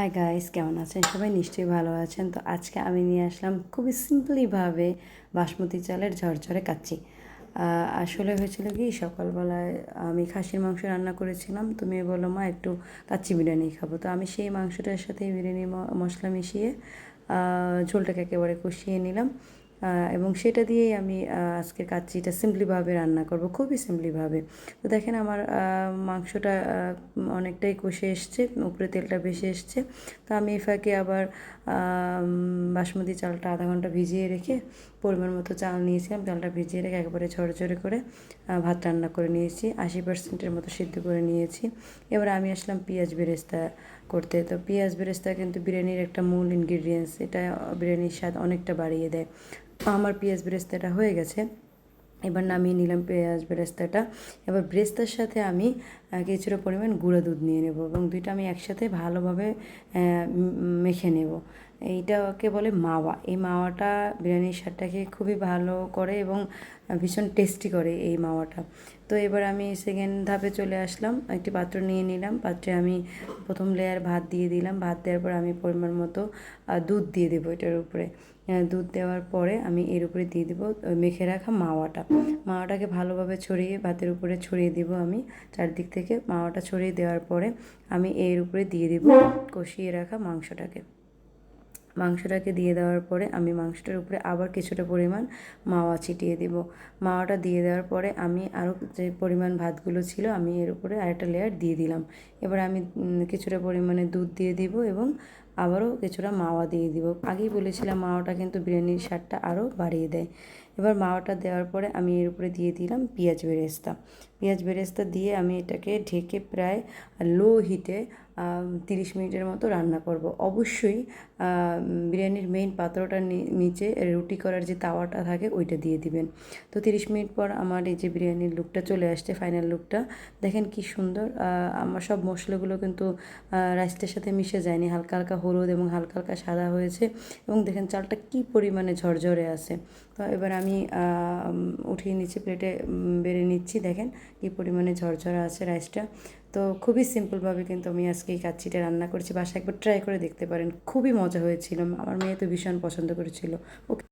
Hi guys কেমন আছেন? সবাই নিশ্চয়ই ভালো আছেন। তো আজকে আমি নিয়ে আসলাম খুবই সিম্পলিভাবে বাসমতি চালের ঝরঝরে কাচ্ছি আসলে হয়েছিল কি, সকালবেলায় আমি খাসির মাংস রান্না করেছিলাম। তুমি বলো, মা, একটু কাচ্চি বিরিয়ানি খাব। তো আমি সেই মাংসটার সাথে বিরিয়ানি মশলা মিশিয়ে ঝোলটাকে একেবারে কষিয়ে নিলাম। এবং সেটা দিয়েই আমি আজকের কাচ্চিটা সিম্পলিভাবে রান্না করব, খুবই সিম্পলিভাবে তো দেখেন আমার মাংসটা অনেকটাই কষে এসছে, উপরে তেলটা ভেসে এসছে। তো আমি এই ফাঁকে আবার বাসমতি চালটা আধা ঘণ্টা ভিজিয়ে রেখে পরিমাণ মতো চাল নিয়েছিলাম, চালটা ভিজিয়ে রেখে একেবারে ঝরঝরে করে ভাত রান্না করে নিয়েছি, আশি পার্সেন্টের মতো সিদ্ধ করে নিয়েছি। এবার আমি আসলাম পেঁয়াজ বেরেস্তা করতে। তো পেঁয়াজ বেরেস্তা কিন্তু বিরিয়ানির একটা মূল ইনগ্রিডিয়েন্টস এটা বিরিয়ানির স্বাদ অনেকটা বাড়িয়ে দেয়। আমার পেঁয়াজ বেরেস্তাটা হয়ে গেছে। এবার নামিয়ে নিলাম পেঁয়াজ বেরেস্তাটা। এবার ব্রেস্তার সাথে আমি কিছুটা পরিমাণ গুঁড়া দুধ নিয়ে নেব এবং দুইটা আমি একসাথে ভালোভাবে মেখে নেব। এইটাকে বলে মাওয়া। এই মাওয়াটা বিরিয়ানির স্বাদটাকে খুবই ভালো করে এবং ভীষণ টেস্টি করে এই মাওয়াটা। তো এবার আমি সেকেন্ড ধাপে চলে আসলাম, একটি পাত্র নিয়ে নিলাম। পাত্রে আমি প্রথম লেয়ার ভাত দিয়ে দিলাম। ভাত দেওয়ার পর আমি পরিমাণ মতো দুধ দিয়ে দেবো এটার উপরে। দুধ দেওয়ার পরে আমি এর উপরে দিয়ে দেবো মেখে রাখা মাওয়াটা। মাওয়াটাকে ভালোভাবে ছড়িয়ে ভাতের উপরে ছড়িয়ে দিব আমি। চারদিক থেকে মাওয়াটা ছড়িয়ে দেওয়ার পরে আমি এর উপরে দিয়ে দেবো কষিয়ে রাখা মাংসটাকে। মাংসটাকে দিয়ে দেওয়ার পরে আমি মাংসটার উপরে আবার কিছুটা পরিমাণ মাওয়া ছিটিয়ে দিব। মাওয়াটা দিয়ে দেওয়ার পরে আমি আরও যে পরিমাণ ভাতগুলো ছিল আমি এর উপরে আরেকটা লেয়ার দিয়ে দিলাম। এবার আমি কিছুটা পরিমাণে দুধ দিয়ে দিব এবং আবারও কিছুটা মাওয়া দিয়ে দিব। আগেই বলেছিলাম মাওয়াটা কিন্তু বিরিয়ানির স্বাদটা আরও বাড়িয়ে দেয়। এবার মাওয়াটা দেওয়ার পরে আমি এর উপরে দিয়ে দিলাম পেঁয়াজ বেরেস্তা। পেঁয়াজ বেরেস্তা দিয়ে আমি এটাকে ঢেকে প্রায় লো হিটে তিরিশ মিনিটের মতো রান্না করব। অবশ্যই বিরিয়ানির মেইন পাত্রটার নিচে রুটি করার যে তাওয়াটা থাকে ওইটা দিয়ে দিবেন। তো তিরিশ মিনিট পর আমার এই যে বিরিয়ানির লুকটা চলে আসছে ফাইনাল লুকটা দেখেন কি সুন্দর আমার সব মশলাগুলো কিন্তু রাইসটার সাথে মিশে যায়নি। হালকা হালকা হলুদ এবং হালকা হালকা সাদা হয়েছে এবং দেখেন চালটা কি পরিমাণে ঝরঝরে আছে। তো এবার আমি উঠিয়ে নিচ্ছি প্লেটে বেড়ে নিচ্ছি। দেখেন কি পরিমাণে ঝরঝরা আছে রাইসটা তো খুবই সিম্পলভাবে কিন্তু আমি আজকে এই কাচ্চিটা রান্না করেছি। বাসা একবার ট্রাই করে দেখতে পারেন। খুবই মজা হয়েছিল। আমার মেয়ে তো ভীষণ পছন্দ করেছিল। ওকে